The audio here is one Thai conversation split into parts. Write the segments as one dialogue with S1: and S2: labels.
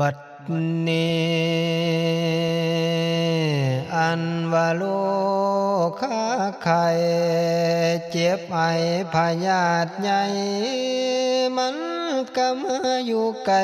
S1: บัดนี้อันวาโลคาไข่เจ็บไอพยาธิใหญ่มันก็มาอยู่ไกล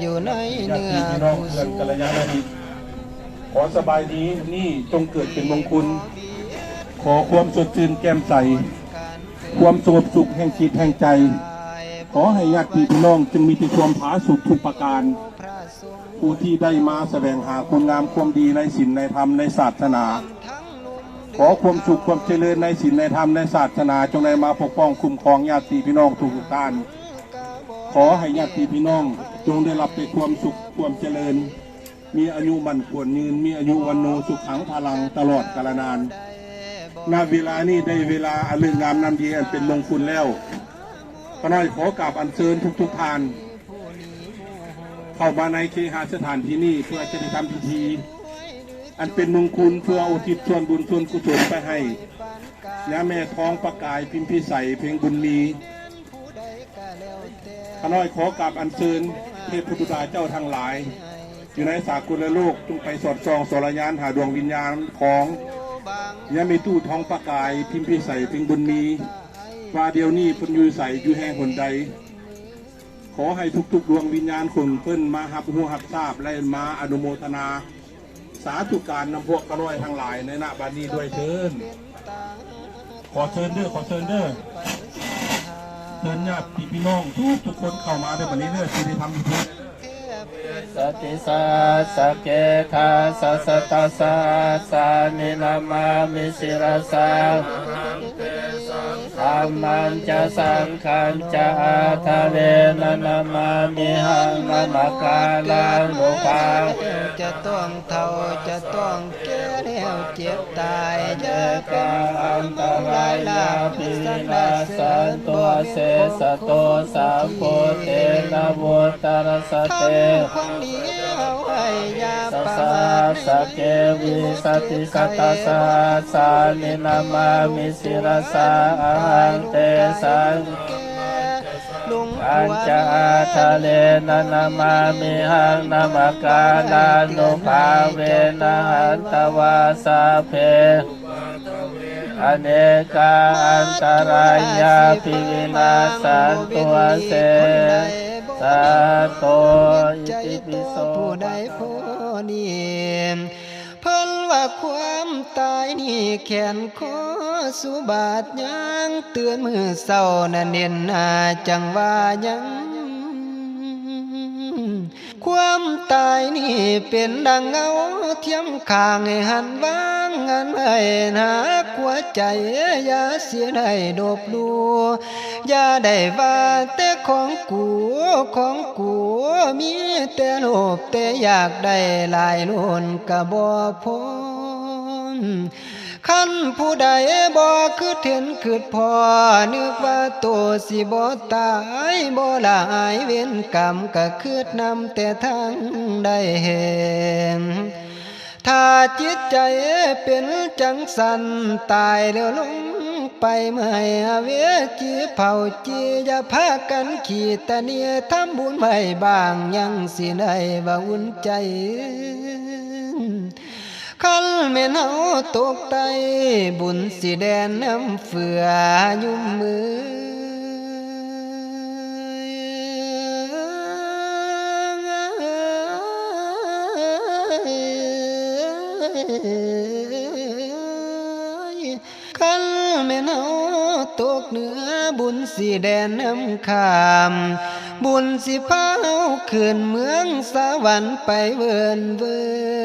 S1: อยู่ใน
S2: ญา
S1: เนื้
S2: ติ
S1: อ
S2: พี่น้อง
S1: ผู้
S2: เพื่อน
S1: สู
S2: กัลยาณมิตรขอสบายดีนี่จงเกิดเป็นมงคล ขอความสดชื่นแก้มใส ความสงบสุขแห่งจิตแห่งใจ ขอให้ญาติพี่น้องจึงมีแต่ความผาสุขทุกประการ ผู้ที่ได้มาแสวงหาคุณงามความดีในศีลในธรรมในศาสนา ขอความสุขความเจริญในศีลในธรรมในศาสนา จงได้มาปกป้องคุ้มครองญาติพี่น้องทุกท่านขอให้ญาติพี่น้อง จงได้รับแต่ความสุขความเจริญ มีอายุมันควรยืน มีอายุวันโนสุขขังพลังตลอดกาลนานณเวลานี้ได้เวลาอันเรื่องงามนำดีอันเป็นมงคลแล้วก็น้อยขอกราบอัญเชิญทุกๆท่าน เข้ามาในเคหสถานที่นี้เพื่อจะได้ทำพิธี อันเป็นมงคลเพื่ออุทิศส่วนบุญส่วนกุศลไปให้ยาแม่ท้องประกายพิมพิใสเพ่งบุญมีข้าน้อยขอกราบอัญเชิญเทพพุทธาเจ้าทั้งหลาย อยู่ในสากลโลกจงไปสอดส่องสรยานหาดวงวิญญาณของยาเมตู้ท้องประกายพิมพิใสเพ่งบุญมีว่าเดียวนี้พนยูใสอยู่แห่งหนใด ขอให้ทุกๆ ดวงวิญญาณคนเพิ่นมาหับหูหับทราบและมาอนุโมทนา สาธุการนำพวกกระน้อยทั้งหลายในหน้าบัดนี้ด้วยเชิญขอเชิญเด้อขอเชิญเด้อเชิญญาติพี่น้องทุกทุกคนเข้ามาในบัดนี้เด้อที่ได้ทำพิธี
S3: สติสัสสะเกทาสัสสะตัสสะสานินามามิสิรสา รรมันจะสังขันจะอาทะเลนะนามามิหังนามกาลานุภา
S1: จะต้องเท่าจะต้องแก่แล้วเจ็บตาย
S3: เจ
S1: จะ
S3: กาอันตรายลาปินาสันตัวเสสะโตสามโพเตนะโวตารสเต
S1: ความดีเอาไว้ยา
S3: สั
S1: ปะ
S3: สสะ
S1: มา
S3: สเกวิสติสตาสะสานินามามิสิรสาอังเตสัง
S1: ลุง
S3: อัญจาทะเลนะนามามิหังนามกาลานุภาเวนะหันตวาสาเพอเนกาอันตรายาปิวินาสันตัวเสสาโตอิติปิโส
S1: ผู้ใดผู้นี้ ว่าความตายนี่แขนคอสุบาทยังเตือนมือเศร้านั่นเน้นหน้าจังว่ายัง ความตายนี่เป็นดังเงาเทียมข้างให้หันวางงานไว้หาหัวใจอย่าเสียได้ดบดูอย่าได้ว่าแต่ของกูของกูมีแต่โลภแต่อยากได้หลายล้นกะบ่พ้ ขันผู้ใดบ่คือเห็นคือพอนึกว่าตัวสิบ่ตายบ่หลายเว้นกรรมก็คือนำแต่ทางได้เห็นถ้าจิตใจเป็นจังสันตายแล้วลงไปเมื่อยเวจีเผาจีอย่าพากันขี่ตะเนียทำบุญไว้บางยังสิได้ว่าอุ่นใจ คันแม่นเฮาตกไตบุญสิแดนน้ำเฟือยุ่มมือคันแม่นเฮาตกเหนือบุญสิแดนน้ำขามบุญสิพาเฮาขึ้นเมืองสวรรค์ไปเวินเวิน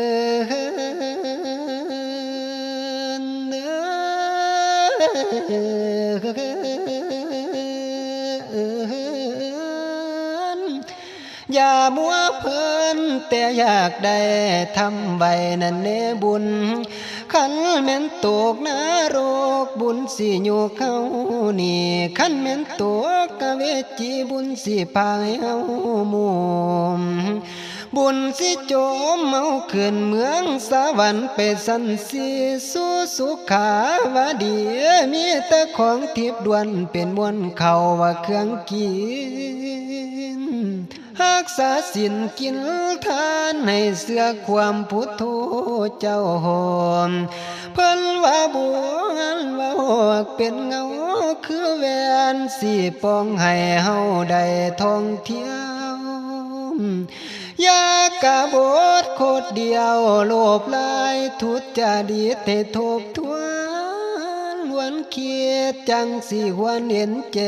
S1: อย่ามัวเพลินแต่อยากได้ทำไว้นั่นเนบุญขันแม่นตกนรกบุญสิอยู่เข้านี่ขันแม่นตกกะเวจีบุญสิพายเฮามุม บุญสิโจมเมาขึ้นเมืองสวรรค์ไปสันสีสู่สุขาวาดี มีแต่ของทิพย์ดวนเป็นมวลเขาว่าเครื่องกินรักษาสินกินทานให้เสือความพุทโธเจ้าหอมเพิ่นว่าบัวงันว่าหอกเป็นเงาคือแวนสีปองให้เฮาได้ท่องเที่ยว ยากะบทโคตรเดียวโลบลายทุจจดิตทบทวนล้วนเคียดจังสิหวนเห็นแจ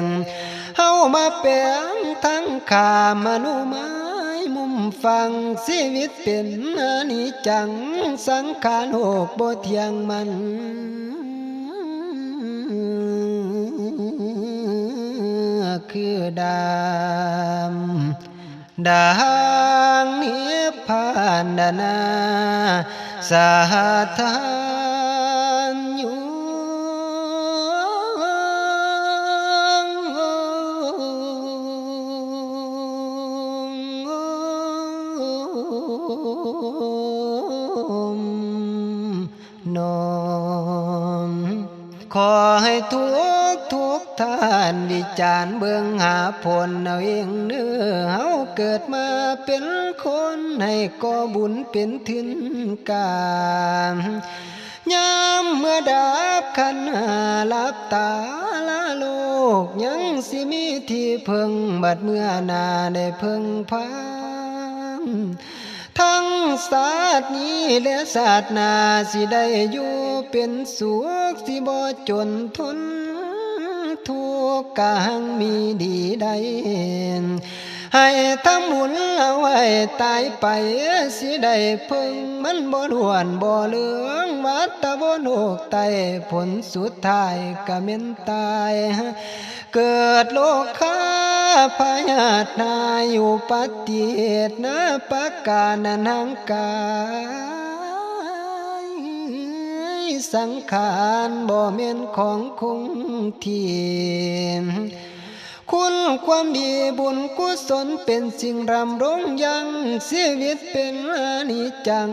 S1: งเฮามาแปลงทั้งขามนุไม้มุมฟังชีวิตเป็นอนิจจังสังขารโอกบ่เทียงมันคือดำ ดังนิพพานนาสาธา ทุกทุกท่านวิจารณ์เบื้องหาผลเอาเองเนื้อเฮาเกิดมาเป็นคนให้ก่อบุญเป็นทินการยามเมื่อดับขันหาลับตาละโลก ยังสิมีที่เพึงบัดเมื่อนาได้เพึงพัง ศาสตร์นี้และศาสตร์นาสิได้อยู่เป็นสุขสิบ่จนทนทุกข์กางมีดีใด ให้ทำบุญเอาไว้ตายไปสิได้เพิ่งมันบ่หวนบ่เหลืองวัดตะบ่โนกไตผลสุดท้ายก็เม็นตาย เกิดโลกค้าพยาธนาอยู่ปฏิเหตุนะปะกานันังกายสังขารบ่เม่นของคงที่ คุณความดีบุญกุศลเป็นสิ่งรำรงยังชีวิตเป็นอนิจจัง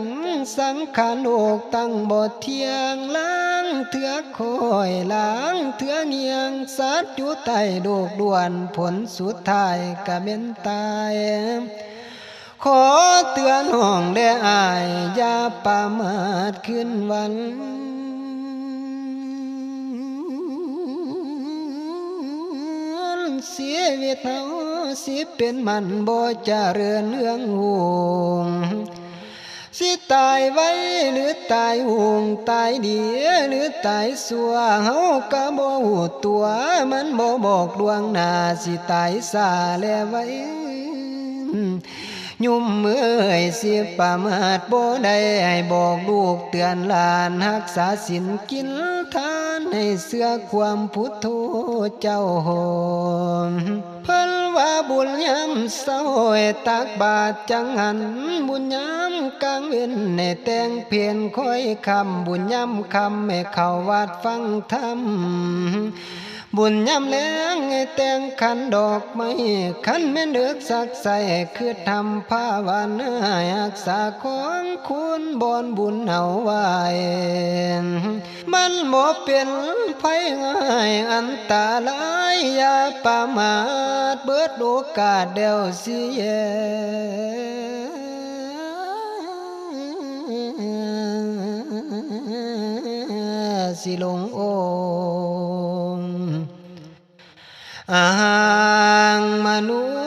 S1: สังขารโลกตั้งบ่เทียงล้างเถือคอยล้างเถือเงียงสัตว์อยู่ใต้โลกด่วนผลสุดท้ายก็เป็นตายขอเตือนห้องและอาย อย่าประมาทขึ้นวัน วิตเฮาสิเป็นมันบ่จะเรือนเรื่องหวงสิตายไว้หรือตายห่วงตายเดียหรือตายสัวเฮาก็บ่หูตัวมันบ่บอกดวงหน้าสิตายซาแลไว้ยุ่มมือเอ่ยสิประมาทบ่ได้ให้บอกลูกเตือนหลานรักษาศีลกินทา ให้เสื้อความพุทโธเจ้าหอมเพิ่นว่าบุญยามเศร้าตักบาทจังหันบุญยามกลางเวนในแต่งเพียนคอยคำบุญยามคำให้เขาวาดฟังธรรม บุญยำแรงแต่งขันดอกไม้ขันแม่นเดือกสักใส่คือทำผ้าวานารักษาของคุณบอนบุญเอาไว้มันบ่เป็นไผง่ายอันตรายอย่าประมาทเบิดโอกาสเดียวสิแย่สิลงโอ อา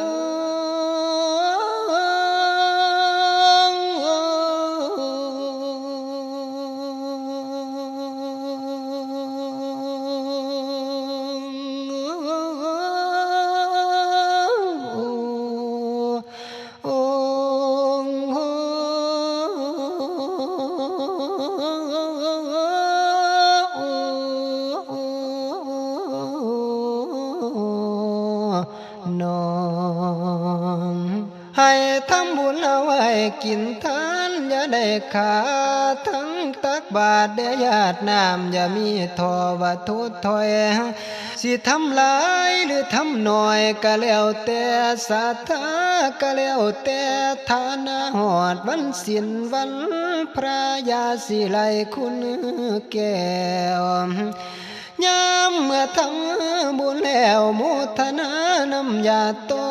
S1: นุนองให้ทำบุญเอาไว้กินทานอย่าได้ขาดทั้งตักบาทเดียญาติน้ำอย่ามีทอว่าโทษถอยสิทำหลายหรือทำหน้อยก็แล้วแต่ศรัทธาก็แล้วแต่ฐานะหอดวันสินวันพระยาสิไลคุณแก้ว ยามเมื่อทำบุญแล้วมุทนานำยาต่อ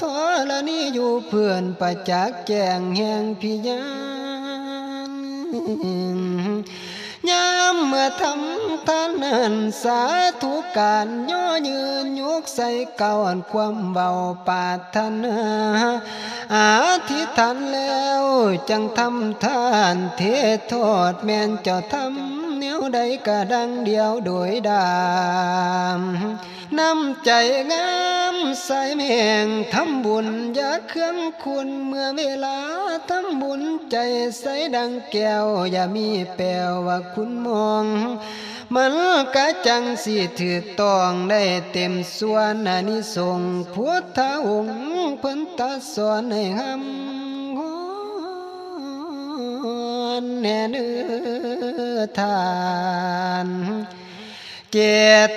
S1: ทอละนี้อยู่เพื่อนประจักษ์แจงแห่งพิยานยามเมื่อทำทานนั้นสาธุการย่อยืนยกใส่เก่าอันความเบาปารถนาอาธิษฐานแล้วจังทำทานเทโทษแม่นเจ้าทำ นวใดก็ดังเดียวโดยดามน้ำใจงามใสแม่งทำบุญอยาเครื่องคุณเมื่อเวลาทำบุญใจใสดังแก้ว อย่ามีแปลว่าคุณมองมันกะจังสิถือต้องได้เต็มส่วนอนิสงพุทธองค์เพิ่นตรัดสอนให้หำ แน่เนื้อทานเจ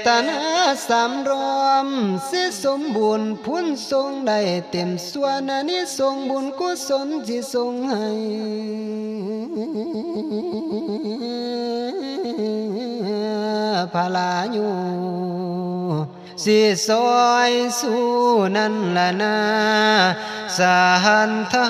S1: ตนาสำรวมสิสมบูรณ์พุนทรงได้เต็มส่วนอันนี้ทรงบุญกุศลสิทรงให้พลาอยู่สิซอยสู้นั่นละนาสหันทา